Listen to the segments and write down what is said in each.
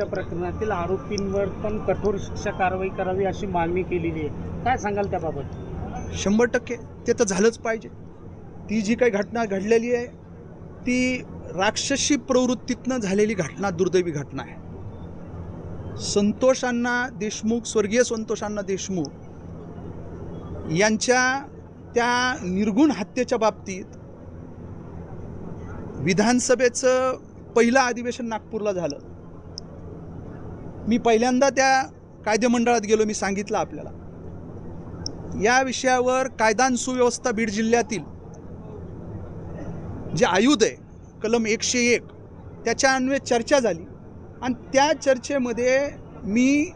हत्या प्रकरणातील आरोपींवर पण कठोर शिक्षा कारवाई करावी अशी मागणी केलेली आहे. काय सांगाल त्याबाबत? शंभर टक्के ते तर झालंच पाहिजे. ती जी काही घटना घडलेली आहे ती राक्षसी प्रवृत्तीतनं झालेली घटना दुर्दैवी घटना आहे. संतोषांना देशमुख स्वर्गीय संतोषांना देशमुख यांच्या त्या निर्गुण हत्येच्या बाबतीत विधानसभेचं पहिलं अधिवेशन नागपूरला झालं. मी पहिल्यांदा त्या कायदेमंडळात गेलो मी सांगितलं आपल्याला. या विषयावर कायदा सुव्यवस्था बीड जिल्ह्यातील जे आयुध आहे कलम एकशे एक त्याच्या अन्वये चर्चा झाली. आणि त्या चर्चेमध्ये मी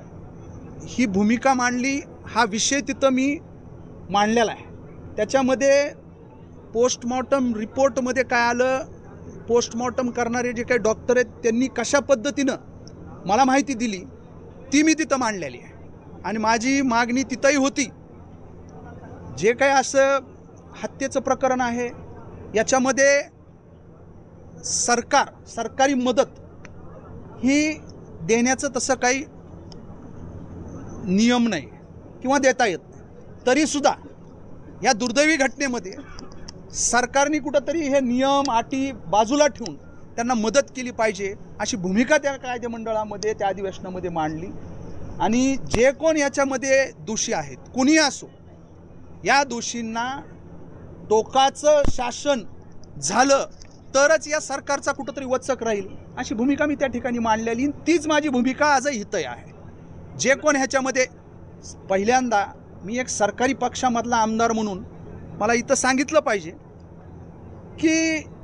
ही भूमिका मांडली हा विषय तिथं मी मांडलेला आहे. त्याच्यामध्ये पोस्टमॉर्टम रिपोर्टमध्ये काय आलं पोस्टमॉर्टम करणारे जे काही डॉक्टर आहेत त्यांनी कशा पद्धतीनं मला माहिती दिली ती मी तिथं मांडलेली आहे. आणि माझी मागणी तिथंही होती. जे काही असं हत्येचं प्रकरण आहे याच्यामध्ये सरकार सरकारी मदत ही देण्याचं तसं काही नियम नाही किंवा देता येत नाही. तरीसुद्धा या दुर्दैवी घटनेमध्ये सरकारने कुठंतरी हे नियम अटी बाजूला ठेवून त्यांना मदत केली पाहिजे अशी भूमिका त्या कायदेमंडळामध्ये त्या अधिवेशनामध्ये मांडली. आणि जे कोण याच्यामध्ये दोषी आहेत कोणी असो या दोषींना टोकाचं शासन झालं तरच या सरकारचा कुठंतरी वचक राहील अशी भूमिका मी त्या ठिकाणी मांडलेली. तीच माझी भूमिका आजही हितय आहे. जे कोण ह्याच्यामध्ये पहिल्यांदा मी एक सरकारी पक्षामधला आमदार म्हणून मला इथं सांगितलं पाहिजे की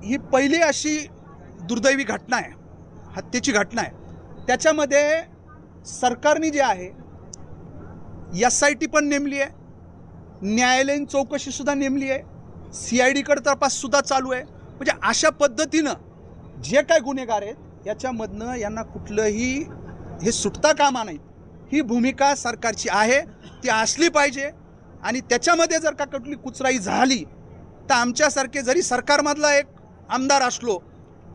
ही पहिली अशी दुर्दैवी घटना आहे. हत्येची घटना आहे. त्याच्यामध्ये सरकारने जे आहे एस आय टी पण नेमली आहे. न्यायालयीन चौकशीसुद्धा नेमली आहे. सी आय डीकडे तपाससुद्धा चालू आहे. म्हणजे अशा पद्धतीनं जे काय गुन्हेगार आहेत याच्यामधनं यांना कुठलंही हे सुटता कामा नाही ही भूमिका सरकारची आहे. ती असली पाहिजे. आणि त्याच्यामध्ये जर का कुठली कुचराई झाली तर आमच्यासारखे जरी सरकारमधला एक आमदार असलो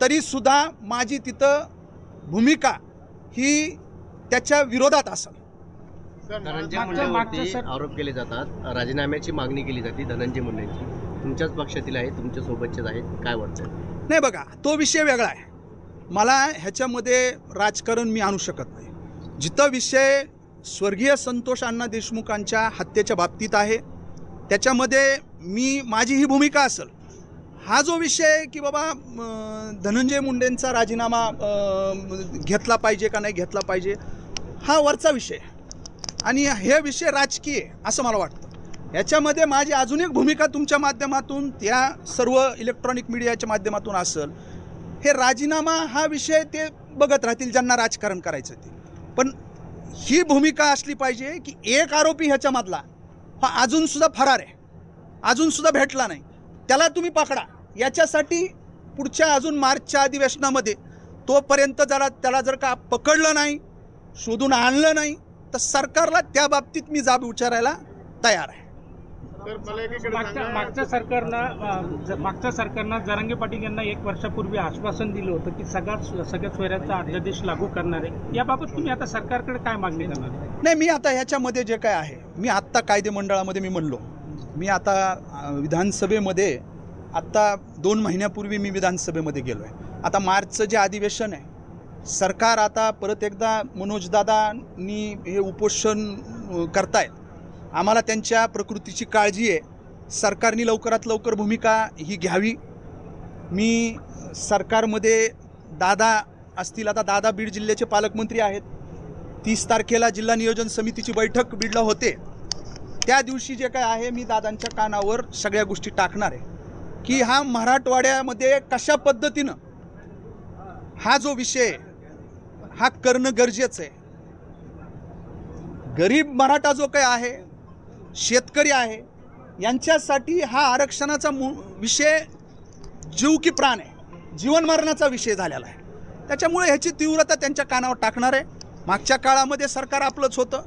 तरीसुद्धा माझी तिथं भूमिका ही त्याच्या विरोधात असेल. धनंजय मुंडेवरती आरोप केले जातात. राजीनाम्याची मागणी केली जाते धनंजय मुंडेंची. तुमच्याच पक्षातील आहे तुमच्या सोबतचेच आहेत. काय वाटतं नाही बघा तो विषय वेगळा आहे. मला ह्याच्यामध्ये राजकारण मी आणू शकत नाही. जिथं विषय स्वर्गीय संतोष अण्णा देशमुखांच्या हत्येच्या बाबतीत आहे त्याच्यामध्ये मी माझी ही भूमिका असेल. हा जो विषय की बाबा धनंजय मुंडेंचा राजीनामा घेतला पाहिजे का नाही घेतला पाहिजे हा वरचा विषय आणि हे विषय राजकीय असं मला वाटतं. याच्यामध्ये माझी अजून एक भूमिका तुमच्या माध्यमातून त्या सर्व इलेक्ट्रॉनिक मीडियाच्या माध्यमातून असेल हे राजीनामा हा विषय ते बघत राहतील ज्यांना राजकारण करायचं ते. पण ही भूमिका असली पाहिजे की एक आरोपी ह्याच्यामधला हा अजूनसुद्धा फरार आहे. अजूनसुद्धा भेटला नाही. त्याला तुम्ही पकडा. याच्यासाठी पुढच्या अजून मार्चच्या अधिवेशनामध्ये तोपर्यंत जरा त्याला जर का पकडलं नाही शोधून आणलं नाही तर सरकारला त्या बाबतीत मी जाब विचारायला तयार आहे. मागच्या मागच्या सरकारनं मागच्या सरकारनं जरांगे पाटील यांना एक वर्षापूर्वी आश्वासन दिलं होतं की सगळ्या सगळ्या सोयऱ्याचा अध्यादेश लागू करणार आहे. याबाबत तुम्ही आता सरकारकडे काय मागणी करणार? नाही मी आता ह्याच्यामध्ये जे काय आहे मी आत्ता कायदे मंडळामध्ये मी म्हणलो. मी आता विधानसभेमध्ये आत्ता दोन महिन्यापूर्वी मी विधानसभेमध्ये गेलो आहे आता मार्चचं जे अधिवेशन आहे सरकार आता परत एकदा मनोजदादांनी हे उपोषण करतायत. आम्हाला त्यांच्या प्रकृतीची काळजी आहे. सरकारने लवकरात लवकर भूमिका ही घ्यावी. मी सरकारमध्ये दादा असतील आता दादा बीड जिल्ह्याचे पालकमंत्री आहेत. तीस तारखेला जिल्हा नियोजन समितीची बैठक बीडला होते. त्या दिवशी जे काय आहे मी दादांच्या कानावर सगळ्या गोष्टी टाकणार आहे. की हा मराठवाड्यामध्ये कशा पद्धतीनं हा जो विषय हा करणं गरजेचं आहे. गरीब मराठा जो काही आहे शेतकरी आहे यांच्यासाठी हा आरक्षणाचा मू विषय जीव की प्राण आहे. जीवन मरणाचा विषय झालेला आहे. त्याच्यामुळे ह्याची तीव्रता त्यांच्या कानावर टाकणार आहे. मागच्या काळामध्ये सरकार आपलंच होतं.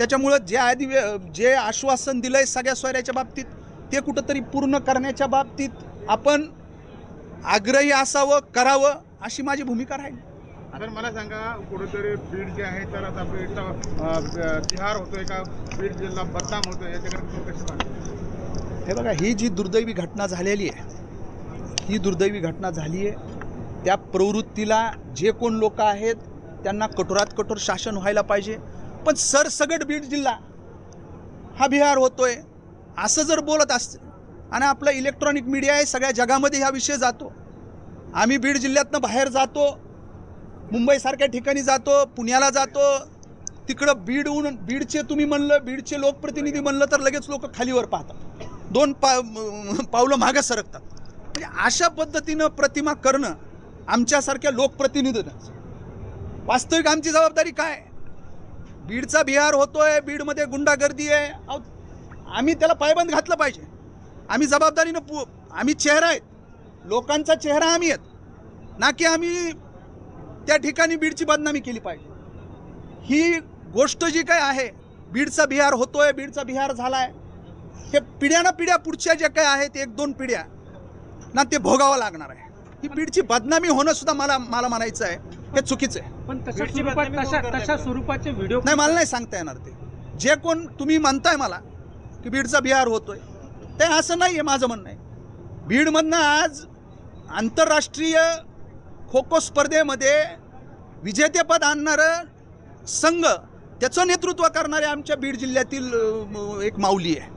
त्याच्यामुळं जे आधी जे आश्वासन दिलं आहे सगळ्या सोयऱ्याच्या बाबतीत ते कुठंतरी पूर्ण करण्याच्या बाबतीत आपण आग्रही असावं करावं अशी माझी भूमिका राहील. तर मला सांगा कुठेतरी बीड जे आहे तर आता बीडचा बिहार होतोय का? बीड जिल्हा बदनाम होतोय याच्याकडे कसे हे बघा ही जी दुर्दैवी घटना झालेली आहे ही दुर्दैवी घटना झाली आहे त्या प्रवृत्तीला जे कोण लोक आहेत त्यांना कठोरात कठोर शासन व्हायला पाहिजे. पण सरसगट बीड जिल्हा हा बिहार होतोय. असं जर बोलत असतं आणि आपला इलेक्ट्रॉनिक मीडिया आहे सगळ्या जगामध्ये हा विषय जातो. आम्ही बीड जिल्ह्यातनं बाहेर जातो मुंबईसारख्या ठिकाणी जातो पुण्याला जातो तिकडं बीडहून बीडचे तुम्ही म्हणलं बीडचे लोकप्रतिनिधी म्हणलं तर लगेच लोक खालीवर पाहतात. दोन पा पावलं मागं सरकतात. म्हणजे अशा पद्धतीनं प्रतिमा करणं आमच्यासारख्या लोकप्रतिनिधीनं वास्तविक आमची जबाबदारी काय? बीडचा बिहार होतोय बीडमध्ये गुंडागर्दी आहे. अहो, आम्ही त्याला पायबंद घातलं पाहिजे. आम्ही जबाबदारीनं पु आम्ही चेहरा आहेत. लोकांचा चेहरा आम्ही आहेत. ना की आम्ही त्या ठिकाणी बीडची बदनामी केली पाहिजे. ही गोष्ट जी काय आहे बीडचा बिहार होतोय बीडचा बिहार झाला आहे हे पिढ्यानं पिढ्या पुढच्या ज्या काय आहेत एक दोन पिढ्या ना ते भोगावं लागणार आहे. ही बीडची बदनामी होणं सुद्धा मला मला म्हणायचं आहे. हे चुकीचं आहे. पण तशा स्वरूपात तशा तशा स्वरूपाचे व्हिडिओ नाही मला नाही सांगता येणार ते. जे कोण तुम्ही म्हणताय मला की बीडचा बिहार होतोय. ते असं नाही आहे माझं म्हणणं आहे. बीडमधनं आज आंतरराष्ट्रीय खो खो स्पर्धेमध्ये विजेतेपद आणणारं संघ त्याचं नेतृत्व करणारे आमच्या बीड जिल्ह्यातील अं, एक माऊली आहे.